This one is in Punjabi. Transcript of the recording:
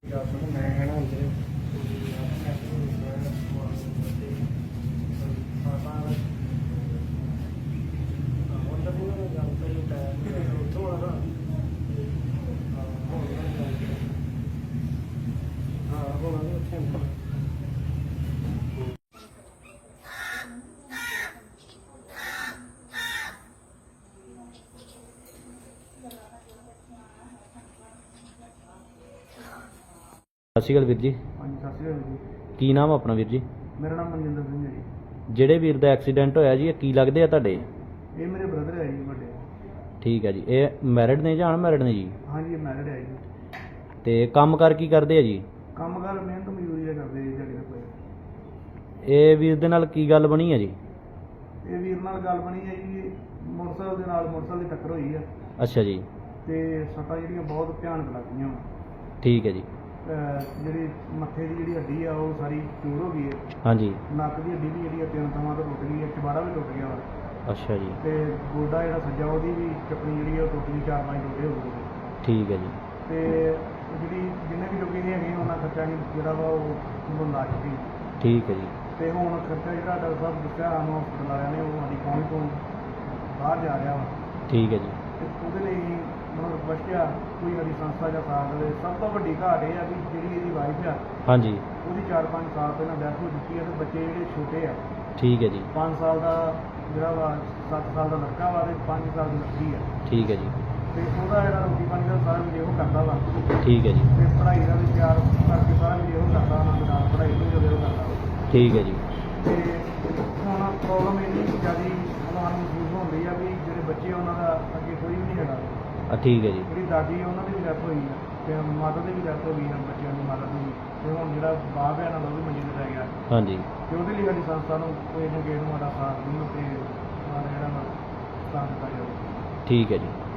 Su nombre se. ਸਤਿ ਸ਼੍ਰੀ ਅਕਾਲ ਵੀਰ ਜੀ। ਹਾਂਜੀ ਸਤਿ ਸ਼੍ਰੀ ਅਕਾਲ ਜੀ। ਕੀ ਨਾਮ ਆ ਆਪਣਾ ਵੀਰ ਜੀ? ਮੇਰਾ ਨਾਮ ਮਨਜਿੰਦਰ ਸਿੰਘ ਹੈ ਜੀ। ਜਿਹੜੇ ਵੀਰ ਦਾ ਐਕਸੀਡੈਂਟ ਹੋਇਆ ਜੀ ਇਹ ਕੀ ਲੱਗਦੇ ਆ ਤੁਹਾਡੇ? ਇਹ ਮੇਰੇ ਬ੍ਰਦਰ ਹੈ ਜੀ ਵੱਡੇ। ਠੀਕ ਹੈ ਜੀ। ਇਹ ਮੈਰਿਡ ਨੇ ਜਾਂ ਅਨਮੈਰਿਡ ਨੇ ਜੀ? ਹਾਂਜੀ ਇਹ ਮੈਰਿਡ ਹੈ ਜੀ। ਤੇ ਕੰਮ ਕਰ ਕੀ ਕਰਦੇ ਆ ਜੀ? ਕੰਮ ਕਰ ਮਿਹਨਤ ਮਜ਼ਦੂਰੀ ਦਾ ਕਰਦੇ ਜੀ ਜਿਹੜੇ ਕੋਈ ਇਹ ਵੀਰ ਦੇ ਨਾਲ ਕੀ ਗੱਲ ਬਣੀ ਹੈ ਜੀ? ਇਹ ਵੀਰ ਨਾਲ ਗੱਲ ਬਣੀ ਹੈ ਜੀ ਮੋਟਰਸਾਈਕਲ ਦੇ ਨਾਲ ਮੋਟਰਸਾਈਕਲ ਦੀ ਟੱਕਰ ਹੋਈ ਹੈ ਅੱਛਾ ਜੀ। ਤੇ ਸੱਟਾਂ ਜਿਹੜੀਆਂ ਬਹੁਤ ਭਿਆਨਕ ਲੱਗੀਆਂ ਵਾ ਠੀਕ ਹੈ ਜੀ। ਜਿਹੜੀ ਮੱਥੇ ਦੀ ਜਿਹੜੀ ਹੱਡੀ ਆ ਉਹ ਸਾਰੀ ਚੂਰ ਹੋ ਗਈ ਹੈ ਹਾਂਜੀ। ਨੱਕ ਦੀ ਹੱਡੀ ਵੀ ਜਿਹੜੀ ਆ ਤਿੰਨ ਥਾਵਾਂ ਤੋਂ ਟੁੱਟ ਗਈ ਹੈ ਚਬਾਰਾ ਵੀ ਟੁੱਟ ਗਿਆ ਵਾ। ਅੱਛਾ ਜੀ। ਤੇ ਗੋਡਾ ਜਿਹੜਾ ਸੱਜਾ ਉਹਦੀ ਵੀ ਚੱਪਣੀ ਜਿਹੜੀ ਆ ਉਹ ਟੁੱਟ ਗਈ ਚਾਰ ਪੰਜ ਟੁੱਟੇ ਹੋ ਗਏ। ਠੀਕ ਹੈ ਜੀ। ਤੇ ਜਿਹੜੀ ਜਿੰਨੇ ਵੀ ਲੋਕੀ ਨੇ ਹੈਗੇ ਉਹਨਾਂ ਖਰਚਾ ਨਹੀਂ ਜਿਹੜਾ ਵਾ ਉਹ ਬੰਦਾ ਚੁੱਕੀ ਠੀਕ ਹੈ ਜੀ। ਤੇ ਹੁਣ ਖਰਚਾ ਜਿਹੜਾ ਡਾਕਟਰ ਸਾਹਿਬ ਦੱਸਿਆ ਸਾਨੂੰ ਹਸਪਤਾਲ ਵਾਲਿਆਂ ਨੇ ਉਹ ਸਾਡੀ ਪਹੁੰਚ ਤੋਂ ਬਾਹਰ ਜਾ ਰਿਹਾ ਵਾ। ਠੀਕ ਹੈ ਜੀ। ਤੇ ਉਹਦੇ ਲਈ ਮਤਲਬ ਰਿਕਵੈਸਟ ਆ ਕੋਈ ਸਾਡੀ ਸੰਸਥਾ ਜਾਂ ਸਾਥ ਦੇਵੇ ਸਭ ਤੋਂ ਵੱਡੀ ਘਾਟ ਇਹ ਆ ਵੀ ਜਿਹੜੀ ਇਹਦੀ ਵਾਈਫ ਆ ਹਾਂਜੀ। ਉਹਦੀ 4-5 ਸਾਲ ਪਹਿਲਾਂ ਡੈਥ ਹੋ ਚੁੱਕੀ ਹੈ ਤੇ ਬੱਚੇ ਜਿਹੜੇ ਛੋਟੇ ਆ ਠੀਕ ਹੈ ਜੀ। 5 ਸਾਲ ਦਾ ਜਿਹੜਾ ਵਾ 7 ਸਾਲ ਦਾ ਲੜਕਾ ਵਾ ਤੇ 5 ਸਾਲ ਦੀ ਲੜਕੀ ਆ। ਠੀਕ ਹੈ ਜੀ। ਤੇ ਉਹਦਾ ਜਿਹੜਾ ਰੋਟੀ ਪਾਣੀ ਦਾ ਸਾਰਾ ਵੀ ਉਹ ਕਰਦਾ ਵਾ। ਠੀਕ ਹੈ ਜੀ। ਤੇ ਪੜ੍ਹਾਈ ਦਾ ਵੀ ਤਿਆਰ ਕਰਕੇ ਸਾਰਾ ਵੀ ਉਹ ਕਰਦਾ ਉਹਨਾਂ ਦੇ ਨਾਲ ਪੜ੍ਹਾਈ ਵੀ ਜਦੋਂ ਉਹ ਕਰਦਾ। ਠੀਕ ਹੈ ਜੀ। ਤੇ ਹੁਣ ਪ੍ਰੋਬਲਮ ਇੰਨੀ ਜ਼ਿਆਦੀ ਉਹਨਾਂ ਨੂੰ ਮਹਿਸੂਸ ਹੁੰਦੀ ਆ ਵੀ ਜਿਹੜੇ ਬੱਚੇ ਆ ਉਹਨਾਂ ਦਾ ਅੱਗੇ ਕੋਈ ਵੀ ਨਹੀਂ ਆ ਠੀਕ ਹੈ ਜੀ। ਜਿਹੜੀ ਦਾਦੀ ਆ ਉਹਨਾਂ ਦੀ ਵੀ ਡੈਥ ਹੋਈ ਆ ਤੇ ਮਾਤਾ ਦੀ ਵੀ ਡੈਥ ਹੋ ਗਈ ਆ ਬੱਚਿਆਂ ਦੀ ਮਾਤਾ ਦੀ। ਵੀ। ਤੇ ਹੁਣ ਜਿਹੜਾ ਬਾਪ ਹੈ ਨਾ ਉਹ ਵੀ ਮੰਜੇ ਤੇ ਰਹਿ ਗਿਆ। ਹਾਂਜੀ। ਤੇ ਉਹਦੇ ਲਈ ਸਾਡੀ ਸੰਸਥਾ ਨੂੰ ਕੋਈ ਨਾ ਕਿਸੇ ਨੂੰ ਸਾਡਾ ਸਾਥ ਦੇਣ ਤੇ ਸਾਡਾ ਜਿਹੜਾ ਵਾ ਸਾਥ ਦਿੱਤਾ ਜਾਵੇ। ਠੀਕ ਹੈ ਜੀ।